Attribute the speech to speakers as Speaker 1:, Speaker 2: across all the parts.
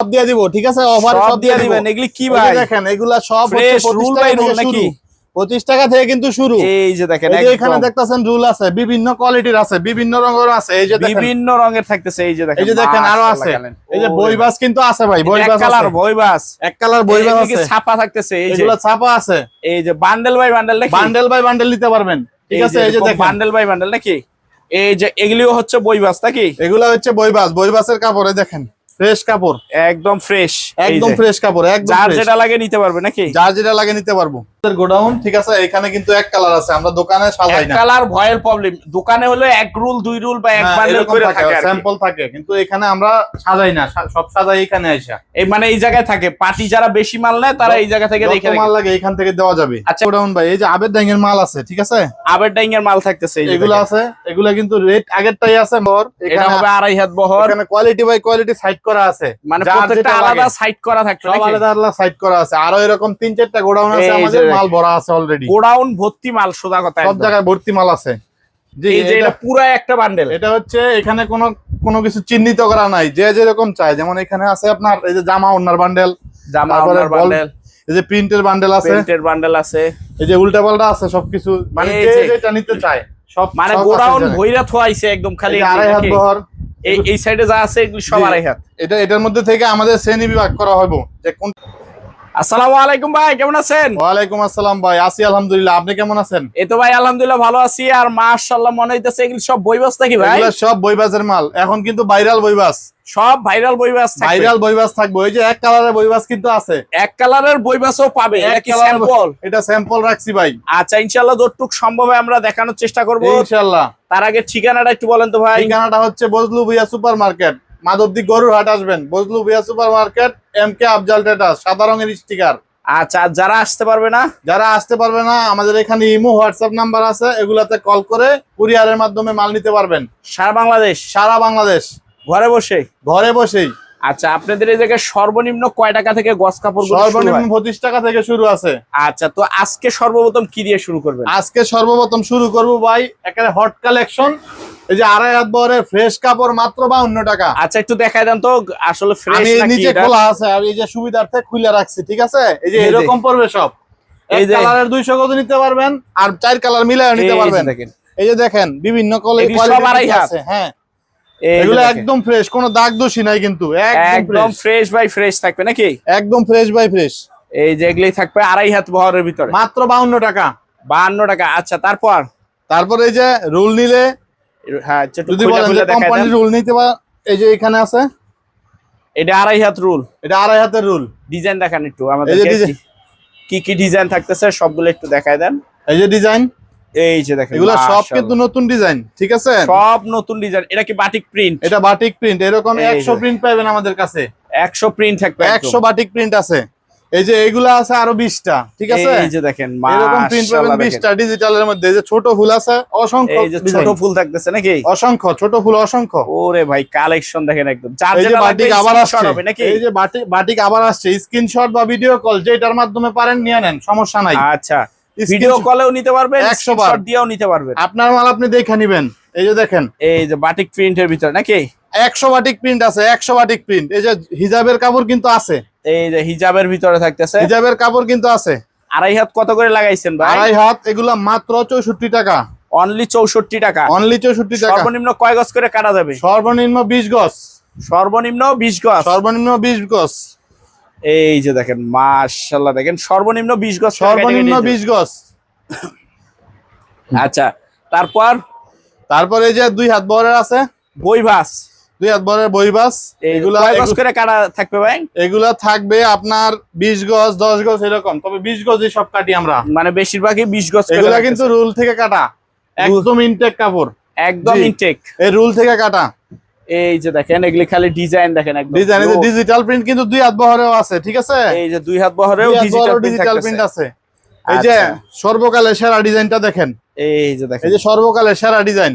Speaker 1: সব দিয়ে দিব ঠিক আছে অফার
Speaker 2: সব দিয়ে দিবেন এগুলি কি ভাই
Speaker 1: দেখেন এগুলা সব
Speaker 2: Fresh,
Speaker 1: হচ্ছে
Speaker 2: rule
Speaker 1: 25
Speaker 2: by
Speaker 1: টাকা
Speaker 2: rule
Speaker 1: থেকে
Speaker 2: নাকি?
Speaker 1: শুরু। 25 টাকা থেকে কিন্তু শুরু
Speaker 2: এই যে দেখেন
Speaker 1: এখানে দেখতাছেন রুল আছে বিভিন্ন কোয়ালিটির আছে বিভিন্ন রঙের আছে এই যে দেখেন
Speaker 2: বিভিন্ন রঙের থাকতেছে এই যে দেখেন
Speaker 1: এই যে দেখেন
Speaker 2: আরও
Speaker 1: আছে এই যে বইবাস কিন্তু আছে ভাই। বইবাস
Speaker 2: এক কালার বইবাস
Speaker 1: এক কালার বইবাস আছে
Speaker 2: ছাপা থাকতেছে এই যে
Speaker 1: এগুলো ছাপা আছে
Speaker 2: এই যে বান্ডেল বাই বান্ডেল নাকি
Speaker 1: বান্ডেল বাই বান্ডেল নিতে পারবেন ঠিক আছে এই যে দেখেন
Speaker 2: বান্ডেল বাই বান্ডেল নাকি এই যে এগুলিও হচ্ছে বইবাস নাকি
Speaker 1: এগুলা হচ্ছে বইবাস বইবাসের কাপড় দেখেন ফ্রেশ কাপড়?
Speaker 2: একদম ফ্রেশ।
Speaker 1: একদম ফ্রেশ কাপড় একদম
Speaker 2: যার যেটা লাগে নিতে পারবে নাকি?
Speaker 1: যার যেটা লাগে নিতে পারব। গোডাউন ঠিক আছে? এখানে কিন্তু এক কালার আছে আমরা দোকানে সাজাই না।
Speaker 2: কালার ভয়ের প্রবলেম দোকানে হলে এক রুল দুই রুল বা এক বান্ডেল করে থাকে
Speaker 1: স্যাম্পল থাকে কিন্তু এখানে আমরা সাজাই না সব সাজাই এখানে আইসা।
Speaker 2: এই মানে এই জায়গায় থাকে পার্টি যারা বেশি মাল নেয় তারা এই জায়গা থেকে দেখে
Speaker 1: মাল লাগে এখান থেকে দেওয়া যাবে।
Speaker 2: আচ্ছা।
Speaker 1: গোডাউন ভাই এই যে আবেদ ডাঙ্গের মাল আছে ঠিক আছে?
Speaker 2: আবের ডাইং এর মাল থাকতেছে
Speaker 1: এগুলো আছে এগুলা কিন্তু রেট আগেরটাই আছে মোর
Speaker 2: এটা হবে আড়াই হাত বহর।
Speaker 1: এখানে কোয়ালিটি বাই কোয়ালিটি সাইড করা আছে।
Speaker 2: মানে প্রত্যেকটা আলাদা সাইড করা
Speaker 1: সব আলাদা আলাদা সাইড করা আছে। আরও এরকম তিন চারটা গোডাউন আছে আমাদের। মাল ভরা আছে অলরেডি
Speaker 2: গোডাউন ভর্তি মাল সোজা কথা
Speaker 1: সব জায়গায় ভর্তি মাল আছে। জি এটা
Speaker 2: এটা পুরো একটা বান্ডেল
Speaker 1: এটা হচ্ছে এখানে কোনো কোনো কিছু চিহ্নিত করা নাই। যে যেরকম চাই যেমন এখানে আছে আপনার এই যে জামা ওনার বান্ডেল
Speaker 2: জামা ওনার বান্ডেল
Speaker 1: এই যে প্রিন্টের বান্ডেল আছে।
Speaker 2: প্রিন্টের বান্ডেল আছে।
Speaker 1: এই যে উল্টা পাল্টা আছে সবকিছু। মানে যে যেটা নিতে চায় সব
Speaker 2: মানে গোডাউন। ভইরা থোয়াইছে একদম খালি
Speaker 1: এই যে আড়াই হাত বহর
Speaker 2: এই এই সাইডে যা আছে এগুলো সব আড়াই হাত।
Speaker 1: এটা এটার মধ্যে থেকে আমাদের শ্রেণি বিভাগ করা হইব। যে কোন
Speaker 2: আসসালামু আলাইকুম ভাই কেমন আছেন?
Speaker 1: ওয়ালাইকুম আসসালাম ভাই আছি আলহামদুলিল্লাহ আপনি কেমন আছেন?
Speaker 2: এই তো ভাই আলহামদুলিল্লাহ ভালো আছি আর মাশাআল্লাহ মনে হইতেছে এগুলো সব বইবাস নাকি ভাই?
Speaker 1: এগুলো সব বইবাজের মাল এখন কিন্তু ভাইরাল বইবাস।
Speaker 2: সব ভাইরাল বইবাস থাকবে।
Speaker 1: ভাইরাল বইবাস থাকবে ওই যে এক কালারের বইবাস কিন্তু আছে।
Speaker 2: এক কালারের বইবাসও পাবে এটা কি স্যাম্পল
Speaker 1: এটা স্যাম্পল রাখছি ভাই।
Speaker 2: আচ্ছা ইনশাআল্লাহ যতটুক সম্ভব আমরা দেখানোর চেষ্টা করব।
Speaker 1: ইনশাআল্লাহ।
Speaker 2: তার আগে ঠিকানাটা একটু বলেন তো ভাই।
Speaker 1: ঠিকানাটা হচ্ছে বজলু ভুইয়া সুপার মার্কেট মাধবদী গরুর হাট আসবেন। Bajlu Villa super market M K Afzal টেটাস সাদা রঙের স্টিকার।
Speaker 2: আচ্ছা যারা আসতে পারবে না?
Speaker 1: যারা আসতে পারবে না আমাদের এখানে ইমো হোয়াটসঅ্যাপ নাম্বার আছে এগুলাতে কল করে কুরিয়ারের মাধ্যমে মাল নিতে পারবেন।
Speaker 2: সারা বাংলাদেশ?
Speaker 1: সারা বাংলাদেশ।
Speaker 2: ঘরে বসে
Speaker 1: ঘরে বসেই।
Speaker 2: আচ্ছা আপনাদের এই জায়গায় সর্বনিম্ন কয় টাকা থেকে গস কাপড়
Speaker 1: সর্বনিম্ন পঁচিশ টাকা থেকে শুরু আছে।
Speaker 2: আচ্ছা তো আজকে সর্বপ্রথম কি দিয়ে শুরু করবেন?
Speaker 1: আজকে সর্বপ্রথম শুরু করব ভাই একেবারে হট কালেকশন এই যে আড়াই হাত বহরের ফ্রেশ কাপড় মাত্র বাউন্ন টাকা।
Speaker 2: আচ্ছা একটু দেখাই দেন তো আসলে ফ্রেশ
Speaker 1: আমি নিচে খোলা আছে আর এই যে সুবিধার্থে খুলে রাখছি ঠিক আছে? এই যে এরকম পড়বে সব।
Speaker 2: এই যে-
Speaker 1: কালারের দুইশো কত নিতে পারবেন আর চার কালার মিলে নিতে পারবেন। এই যে দেখেন বিভিন্ন কোয়ালিটি আছে হ্যাঁ। এগুলো একদম ফ্রেশ কোনো দাগ দোষী নাই কিন্তু একদম ফ্রেশ
Speaker 2: বাই ফ্রেশ থাকবে নাকি?
Speaker 1: একদম ফ্রেশ বাই ফ্রেশ
Speaker 2: এই যে এগুলি থাকবে আড়াই হাত বহরের ভিতরে।
Speaker 1: মাত্র বাউন্ন টাকা।
Speaker 2: বাহান্ন টাকা আচ্ছা তারপর?
Speaker 1: তারপরে এই যে রুল নিলে
Speaker 2: হ্যাঁ
Speaker 1: যদি বলেন যে
Speaker 2: দেখাই
Speaker 1: রুল নিতে এই যে এখানে আছে?
Speaker 2: এটা আড়াই হাত রুল
Speaker 1: এটা আড়াই হাতের রুল
Speaker 2: ডিজাইন দেখান একটু আমাদের কি কি ডিজাইন থাকতেছে সবগুলো একটু দেখায় দেন।
Speaker 1: এই যে ডিজাইন
Speaker 2: এই যে দেখেন
Speaker 1: এগুলো সব কিন্তু নতুন ডিজাইন ঠিক আছে?
Speaker 2: সব নতুন ডিজাইন এটা কি বাটিক প্রিন্ট
Speaker 1: এটা বাটিক প্রিন্ট এরকম
Speaker 2: এই যে।
Speaker 1: একশো প্রিন্ট পাবেন আমাদের কাছে।
Speaker 2: একশো প্রিন্ট থাকবে
Speaker 1: একশো বাটিক প্রিন্ট আছে। এই যে এইগুলা আছে আরও বিশটা ঠিক আছে?
Speaker 2: এই যে দেখেন
Speaker 1: এরকম প্রিন্ট পাবেন
Speaker 2: মাশাআল্লাহ দেখেন।
Speaker 1: বিশটা ডিজিটালের মধ্যে। এই যে ছোট ফুল আছে অসংখ্য
Speaker 2: এই যে ছোট ফুল থাকতেছে নাকি?
Speaker 1: অসংখ্য ছোট ফুল অসংখ্য।
Speaker 2: ওরে ভাই কালেকশন দেখেন একদম। চার
Speaker 1: যে বাটিক আবার আসছে।
Speaker 2: নাকি?
Speaker 1: এই যে বাটিক বাটিক আবার আসছে। স্ক্রিনশট বা ভিডিও কল যেটার মাধ্যমে পারেন নিয়ে নেন। সমস্যা নাই।
Speaker 2: আচ্ছা। ভিডিও কলেও নিতে পারবেন
Speaker 1: 100।
Speaker 2: স্ক্রিনশট দিয়েও নিতে পারবেন।
Speaker 1: আপনার মাল আপনি দেখে নিবেন। এই যে দেখেন।
Speaker 2: এই যে বাটিক প্রিন্টের ভিতরে নাকি?
Speaker 1: একশো বাটিক প্রিন্ট আছে একশো বাটিক প্রিন্ট এই যে হিজাবের কাপড় কিন্তু আছে।
Speaker 2: এই যে হিজাবের ভিতরে থাকতেছে।
Speaker 1: হিজাবের কাপড় কিন্তু আছে।
Speaker 2: আড়াই হাত কত করে লাগাইছেন ভাই?
Speaker 1: আড়াই হাত এগুলা মাত্র চৌষট্টি টাকা।
Speaker 2: অনলি চৌষট্টি টাকা।
Speaker 1: অনলি চৌষট্টি টাকা।
Speaker 2: সর্বনিম্ন কয় গজ করে কাটা যাবে?
Speaker 1: সর্বনিম্ন বিশ গজ।
Speaker 2: সর্বনিম্ন বিশ গজ।
Speaker 1: সর্বনিম্ন বিশ গজ।
Speaker 2: এই যে দেখেন মাশাল্লাহ দেখেন সর্বনিম্ন বিশ গজ
Speaker 1: সর্বনিম্ন বিশ গজ।
Speaker 2: আচ্ছা তারপর?
Speaker 1: তারপরে এই যে দুই হাত বরের আছে।
Speaker 2: বই ভাস
Speaker 1: দুই হাত বরের বইবাস
Speaker 2: এগুলা
Speaker 1: এগুলা
Speaker 2: গজ করে কাটা থাকবে ভাই?
Speaker 1: এগুলা থাকবে আপনার বিশ গজ দশ গজ এরকম। তবে বিশ গজই সব কাটি আমরা।
Speaker 2: মানে বেশিরভাগই বিশ গজ
Speaker 1: এগুলা কিন্তু রুল থেকে কাটা। একদম ইনটেক কাপড়।
Speaker 2: একদম। ইনটেক
Speaker 1: এই রুল থেকে কাটা।
Speaker 2: এই যে দেখেন এগুলি খালি ডিজাইন দেখেন একদম
Speaker 1: ডিজাইন। ডিজিটাল প্রিন্ট কিন্তু দুই হাত বহরেও আছে ঠিক আছে?
Speaker 2: এই যে দুই হাত বহরেও ডিজিটাল
Speaker 1: প্রিন্ট আছে। এই যে
Speaker 2: আচ্ছা।
Speaker 1: সর্বকালের সেরা ডিজাইনটা দেখেন।
Speaker 2: এই যে দেখেন।
Speaker 1: এই যে সর্বকালের সেরা ডিজাইন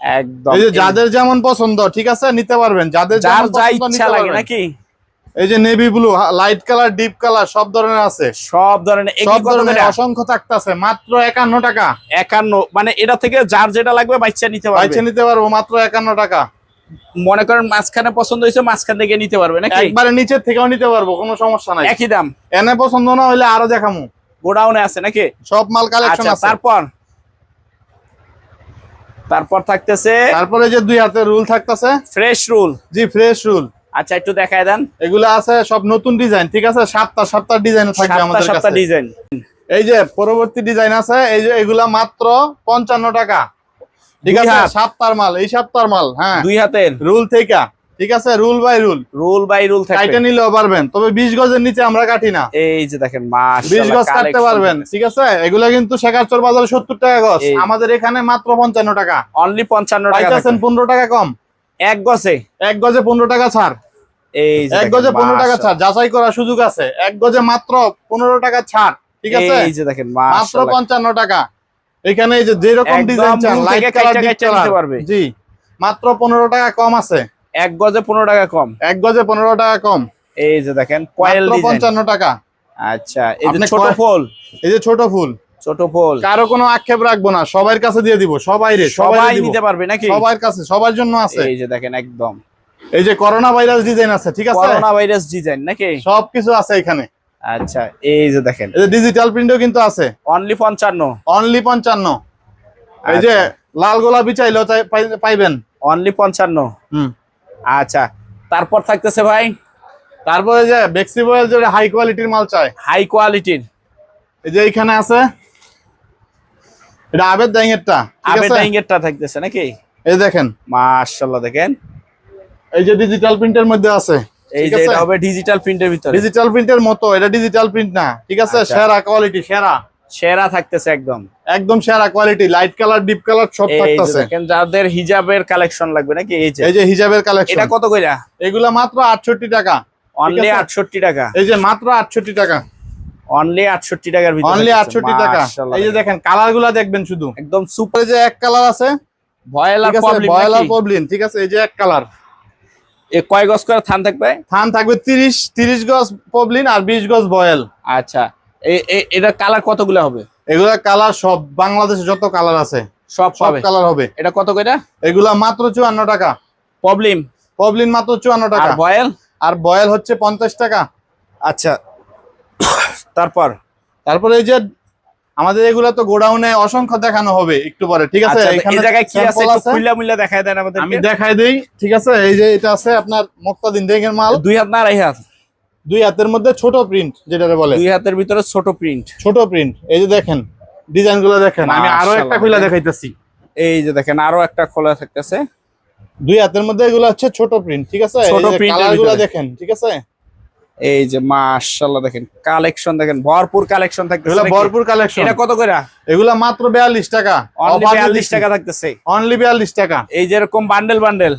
Speaker 2: একদম।
Speaker 1: এই যে যাদের যেমন পছন্দ ঠিক আছে নিতে পারবেন। যাদের
Speaker 2: যার
Speaker 1: যেমন
Speaker 2: যা
Speaker 1: পছন্দ
Speaker 2: ইচ্ছা লাগে নাকি?
Speaker 1: এই যে navy blue light colour deep colour সব ধরনের আছে।
Speaker 2: সব ধরনের
Speaker 1: সব ধরনের অসংখ্য থাকতেছে মাত্র একান্ন টাকা।
Speaker 2: একান্ন মানে এটা থেকে যার যেটা লাগবে বাচ্চা নিতে পারবে।
Speaker 1: বাইছে নিতে পারব মাত্র একান্ন টাকা।
Speaker 2: মনে করেন মাঝখানে পছন্দ হয়েছে মাঝখান থেকে নিতে পারবে নাকি?
Speaker 1: একবারে নিচের থেকেও নিতে পারব কোনো সমস্যা নাই।
Speaker 2: একই দাম।
Speaker 1: এনে পছন্দ না হলে আরও দেখামু।
Speaker 2: গোডাউনে আছে নাকি?
Speaker 1: সব মাল কালেকশন
Speaker 2: আচ্ছা
Speaker 1: আছে।
Speaker 2: তারপর? তারপর থাকতেছে
Speaker 1: তারপরে যে দুই হাতে রুল থাকতেছে।
Speaker 2: Fresh roll.
Speaker 1: জি ফ্রেশ রুল।
Speaker 2: আচ্ছা একটু দেখায় দেন।
Speaker 1: এগুলো আছে সব নতুন ডিজাইন ঠিক আছে? সাতটা সাতটা ডিজাইন থাকবে আমাদের
Speaker 2: সাতটা ডিজাইন।
Speaker 1: এই যে পরবর্তী ডিজাইন আছে এই যে এগুলা মাত্র পঞ্চান্ন টাকা। ঠিক আছে?
Speaker 2: হাত।
Speaker 1: মাল এই সপ্তাহের মাল হ্যাঁ।
Speaker 2: দুই হাতের।
Speaker 1: রুল থেকে। ঠিক আছে? Roll by roll.
Speaker 2: Roll by roll থাকবে।
Speaker 1: নিলেও পারবেন। তবে বিশ গজের নিচে আমরা কাটি না।
Speaker 2: এই যে দেখেন মাশাআল্লাহ
Speaker 1: গজ কাটতে পারবেন। ঠিক আছে? এগুলা কিন্তু শেখারচর বাজারে সত্তর টাকা গজ। আমাদের এখানে মাত্র পঞ্চান্ন টাকা।
Speaker 2: অনলি পঞ্চান্ন টাকা
Speaker 1: পাইতেছেন
Speaker 2: থাকবে।
Speaker 1: পনেরো টাকা কম।
Speaker 2: এক গজে?
Speaker 1: এক গজে পনেরো টাকা ছাড়।
Speaker 2: এই
Speaker 1: এক গজে পনেরো টাকা ছাড়। যাচাই করার সুযোগ আছে। এক গজে মাত্র পনেরো টাকা ছাড়। ঠিক আছে?
Speaker 2: এই যে দেখেন
Speaker 1: মাত্র
Speaker 2: মাশাআল্লাহ।
Speaker 1: পঞ্চান্ন টাকা। এখানে এই যে যেরকম ডিজাইন চান লাইট কালার
Speaker 2: নিতে পারবে।
Speaker 1: জি মাত্র পনেরো টাকা কম আছে।
Speaker 2: এক গজে পনেরো টাকা কম।
Speaker 1: এক গজে পনেরো টাকা কম।
Speaker 2: এই যে দেখেন কয়েল ডিজাইন
Speaker 1: পঞ্চান্ন টাকা।
Speaker 2: আচ্ছা এই যে ছোট ফুল।
Speaker 1: এই যে ছোট ফুল।
Speaker 2: ছোট ফুল।
Speaker 1: কারও কোনো আক্ষেপ রাখব না সবার কাছে দিয়ে দিব সবাই রে
Speaker 2: সবাই
Speaker 1: সবাই
Speaker 2: নিতে পারবে নাকি?
Speaker 1: সবার কাছে সবার জন্য আছে।
Speaker 2: এই যে দেখেন একদম।
Speaker 1: এই যে করোনা ভাইরাস ডিজাইন আছে ঠিক আছে?
Speaker 2: করোনা ভাইরাস ডিজাইন নাকি?
Speaker 1: সবকিছু আছে এখানে।
Speaker 2: আচ্ছা এই যে দেখেন।
Speaker 1: এই যে ডিজিটাল প্রিন্টও কিন্তু আছে।
Speaker 2: অনলি পঞ্চান্ন।
Speaker 1: অনলি পঞ্চান্ন। এই যে লাল গোলাপি চাইলেও চাই- পাইবেন।
Speaker 2: অনলি পঞ্চান্ন।
Speaker 1: হুম।
Speaker 2: আচ্ছা তারপর থাকতেছে ভাই?
Speaker 1: তারপরে যে বেক্সি বয়েল যে হাই কোয়ালিটির মাল চায়
Speaker 2: হাই কোয়ালিটির
Speaker 1: এই যে এইখানে আছে। এটা আবেদ ডাইংয়েরটা ঠিক
Speaker 2: আবের
Speaker 1: আছে?
Speaker 2: ডাইঙ্গেরটা থাকতেছে নাকি?
Speaker 1: এই দেখেন।
Speaker 2: মাশাআল্লাহ দেখেন।
Speaker 1: এই যে ডিজিটাল প্রিন্টের মধ্যে আছে।
Speaker 2: এই যে এটা হবে ডিজিটাল প্রিন্টের ভিতরে।
Speaker 1: ডিজিটাল প্রিন্টের মতো এটা ডিজিটাল প্রিন্ট না ঠিক আছে?
Speaker 2: আচ্ছা।
Speaker 1: সেরা কোয়ালিটি সেরা।
Speaker 2: সেরা থাকতেছে একদম।
Speaker 1: একদম সেরা quality light colour deep colour সব থাকতেছে।
Speaker 2: দেখেন যাদের হিজাবের কালেকশন লাগবে নাকি? এই যে।
Speaker 1: এই যে হিজাবের
Speaker 2: এটা
Speaker 1: কালেকশন
Speaker 2: কত কইরা?
Speaker 1: এগুলা মাত্র আটষট্টি টাকা।
Speaker 2: অনলি
Speaker 1: আছে?
Speaker 2: আটষট্টি টাকা।
Speaker 1: এই যে মাত্র আটষট্টি টাকা।
Speaker 2: অনলি আটষট্টি টাকার ভিতরে
Speaker 1: অনলি
Speaker 2: থাকতেছে।
Speaker 1: আটষট্টি টাকা।
Speaker 2: মাশাআল্লাহ
Speaker 1: এই যে দেখেন। কালারগুলা দেখবেন শুধু।
Speaker 2: একদম সুপার।
Speaker 1: যে এক কালার আছে।
Speaker 2: ভয়েল
Speaker 1: আছে?
Speaker 2: প্রবলেম
Speaker 1: বয়লার প্রবলেম ঠিক আছে? এই যে এক কালার।
Speaker 2: কয় গজ করে থান থাকবে?
Speaker 1: থান থাকবে তিরিশ তিরিশ গজ পবলিন আর বিশ গজ বয়েল।
Speaker 2: আচ্ছা। এটা কালার কতগুলো হবে?
Speaker 1: এগুলা কালার সব বাংলাদেশে যত কালার আছে
Speaker 2: সব
Speaker 1: সব কালার হবে।
Speaker 2: এটা কত কইরা
Speaker 1: এগুলা মাত্র চুয়ান্ন টাকা।
Speaker 2: প্রবলেম
Speaker 1: পবলিন মাত্র চুয়ান্ন টাকা।
Speaker 2: ভয়েল
Speaker 1: আর বয়েল হচ্ছে পঞ্চাশ টাকা।
Speaker 2: আচ্ছা। তারপর?
Speaker 1: তারপরে এই যে আমাদের এগুলা তো গোডাউনে অসংখ্য দেখানো হবে একটু পরে ঠিক আছে?
Speaker 2: আচ্ছা, এই জায়গায় কি আছে? খুইলা মুইলা দেখায় দেন আমাদের
Speaker 1: আমি দেখাই দেই ঠিক আছে? এই যে এটা আছে আপনার মুক্তাদিন দেখেন মাল।
Speaker 2: দুই হাত না আড়াই হাত।
Speaker 1: দুই হাতের মধ্যে ছোট প্রিন্ট যেটারে বলে।
Speaker 2: দুই হাতের ভিতরে ছোট প্রিন্ট
Speaker 1: ছোট প্রিন্ট এই যে দেখেন ডিজাইনগুলো দেখেন। আমি আরও একটা। খুলে দেখাইতেছি।
Speaker 2: এই যে দেখেন আরও একটা খোলা থাকতেছে।
Speaker 1: দুই হাতের মধ্যে এগুলো হচ্ছে ছোট প্রিন্ট ঠিক আছে?
Speaker 2: ছোট ভিতরে।
Speaker 1: দেখেন ঠিক আছে?
Speaker 2: এই যে মাশাআল্লাহ দেখেন কালেকশন দেখেন ভরপুর কালেকশন থাকতেছে
Speaker 1: ভরপুর কালেকশন
Speaker 2: এটা কত কইরা
Speaker 1: এগুলা মাত্র বিয়াল্লিশ টাকা।
Speaker 2: অনলি 42 টাকা থাকতেছে।
Speaker 1: অনলি বিয়াল্লিশ টাকা।
Speaker 2: এই যে এরকম বান্ডেল বান্ডেল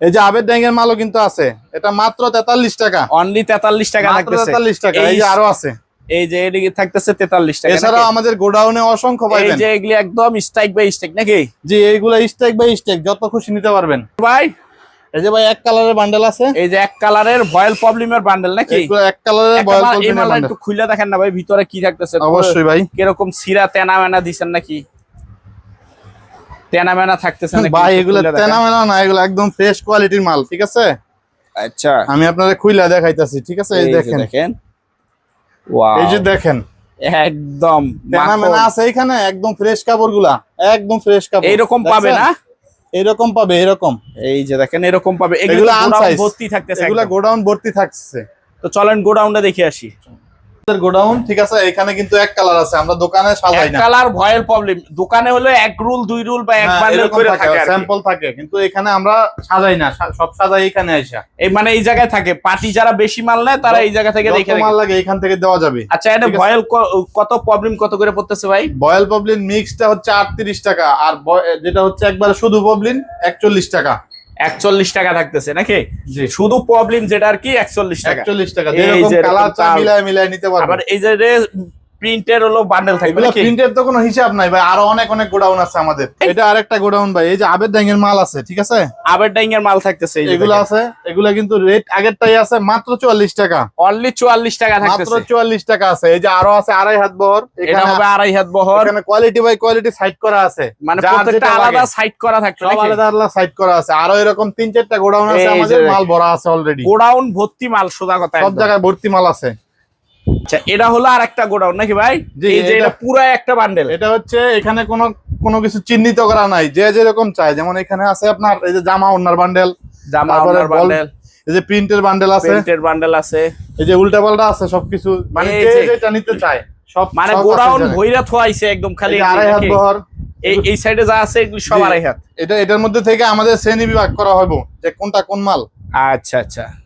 Speaker 1: এই যে আবেদ ড্যাঙ্গের মালও কিন্তু আছে। এটা মাত্র তেতাল্লিশ টাকা।
Speaker 2: অনলি 43 টাকা
Speaker 1: মাত্র
Speaker 2: থাকতেছে।
Speaker 1: তেতাল্লিশ টাকা। এই যে আরও আছে।
Speaker 2: এই যে এদিকে থাকতেছে 43 টাকা
Speaker 1: এছাড়াও আমাদের গোডাউনে অসংখ্য
Speaker 2: এই যে এগুলি একদম স্ট্রাইক বাই স্ট্রাইক নাকি?
Speaker 1: জি এইগুলা স্টেক বাই স্টেক যত খুশি নিতে পারবেন।
Speaker 2: ভাই
Speaker 1: এই যে ভাই এক কালারের বান্ডেল আছে।
Speaker 2: এই যে এক কালারের ভয়েল প্রবলেমের বান্ডেল নাকি?
Speaker 1: এক কালারের
Speaker 2: মালটা
Speaker 1: বান্ডেল
Speaker 2: একটু খুলে দেখেন না ভাই ভিতরে কি থাকতেছে
Speaker 1: অবশ্যই ভাই।
Speaker 2: কীরকম সিরা তেনা মেনা দিছেন নাকি? তেনা মেনা থাকতেছে নাকি?
Speaker 1: ভাই এগুলো তেনা মেনা না এগুলো একদম ফ্রেশ কোয়ালিটির মাল ঠিক আছে?
Speaker 2: আচ্ছা।
Speaker 1: আমি আপনাদের খুইলা দেখাইতাছি ঠিক আছে? এই দেখেন।
Speaker 2: দেখেন। ওয়াও
Speaker 1: এই যে দেখেন।
Speaker 2: একদম
Speaker 1: তেনা মেনা আছে এখানে একদম ফ্রেশ কাপড়গুলা একদম ফ্রেশ কাপড়।
Speaker 2: এইরকম পাবে না?
Speaker 1: এরকম পাবে এরকম।
Speaker 2: এই যে দেখেন এরকম পাবে। এগুলো ভর্তি থাকতেছে
Speaker 1: এগুলো গোডাউন ভর্তি থাকছে
Speaker 2: তো চলেন গোডাউনটা দেখে আসি।
Speaker 1: গোডাউন ঠিক আছে? এখানে কিন্তু এক কালার আছে আমরা দোকানে সাজাই না।
Speaker 2: কালার ভয়েল প্রবলেম দোকানে হলো এক রুল দুই রুল বা এক বান্ডেল করে থাকে
Speaker 1: স্যাম্পল থাকে কিন্তু এখানে আমরা সাজাই না সব সাজাই এখানে আইসা।
Speaker 2: এই মানে এই জায়গায় থাকে পার্টি যারা বেশি মাল নেয় তারা এই জায়গা থেকে দেখে
Speaker 1: মাল লাগে এখান থেকে দেওয়া যাবে।
Speaker 2: আচ্ছা এটা ভয়েল কত প্রবলেম কত করে পড়তেছে ভাই?
Speaker 1: বয়েল প্রবলেম মিক্সটা হচ্ছে আটত্রিশ টাকা আর যেটা হচ্ছে একবারে শুধু প্রবলেম একচল্লিশ টাকা।
Speaker 2: একচল্লিশ টাকা থাকতেছে নাকি? শুধু প্রবলেম যেটা আর কি একচল্লিশ টাকা।
Speaker 1: একচল্লিশ টাকা।
Speaker 2: এই যে
Speaker 1: মিলায় মিলায় নিতে
Speaker 2: আবার
Speaker 1: পারবেন
Speaker 2: এই যে প্রিন্টের হলো বান্ডেল থাকবে?
Speaker 1: প্রিন্টের তো কোনো হিসাব নাই ভাই আরও অনেক অনেক গোডাউন আছে আমাদের। এটা আরেকটা গোডাউন ভাই এই যে আবেদ ডাঙ্গের মাল আছে ঠিক আছে?
Speaker 2: আবের ডাইং এর মাল থাকতেছে
Speaker 1: এগুলো আছে এগুলো কিন্তু রেট আগেরটাই আছে মাত্র চুয়াল্লিশ টাকা।
Speaker 2: অনলি চুয়াল্লিশ টাকা
Speaker 1: মাত্র
Speaker 2: থাকতেছে।
Speaker 1: চুয়াল্লিশ টাকা আছে এই যে আরও আছে আড়াই হাত বহর
Speaker 2: এটা হবে আড়াই হাত বহর।
Speaker 1: এখানে কোয়ালিটি বাই কোয়ালিটি সাইড করা আছে।
Speaker 2: মানে প্রত্যেকটা আলাদা। সাইড করা থাকবে
Speaker 1: সব আলাদা আলাদা সাইড করা আছে। আরও এরকম তিন চারটা গোডাউন আছে আমাদের মাল ভরা আছে অলরেডি
Speaker 2: গোডাউন ভর্তি মাল সোজা কথা
Speaker 1: সব জায়গায় ভর্তি মাল আছে।
Speaker 2: আচ্ছা এটা হলো আর একটা গোডাউন নাকি ভাই? এই যে
Speaker 1: এটা-
Speaker 2: পুরো একটা বান্ডেল
Speaker 1: এটা হচ্ছে এখানে কোনো কোনো কিছু চিহ্নিত করা নাই। যে যেরকম চায় যেমন এখানে আছে আপনার এই যে জামা ওনার বান্ডেল
Speaker 2: জামা ওনার বান্ডেল
Speaker 1: এই যে প্রিন্টের বান্ডেল আছে।
Speaker 2: প্রিন্টের বান্ডেল আছে।
Speaker 1: এই যে উল্টা পাল্টা আছে সবকিছু। মানে যে যেটা নিতে চায় সব
Speaker 2: মানে গোডাউন। ভইরা থোয়াইছে একদম খালি
Speaker 1: আড়াই হাত? বহর
Speaker 2: এই এই সাইডে যা আছে এগুলো সব। আড়াই হাত।
Speaker 1: এটা এটার মধ্যে থেকে আমাদের শ্রেণি বিভাগ করা হইব যে কোনটা কোন মাল।
Speaker 2: আচ্ছা আচ্ছা।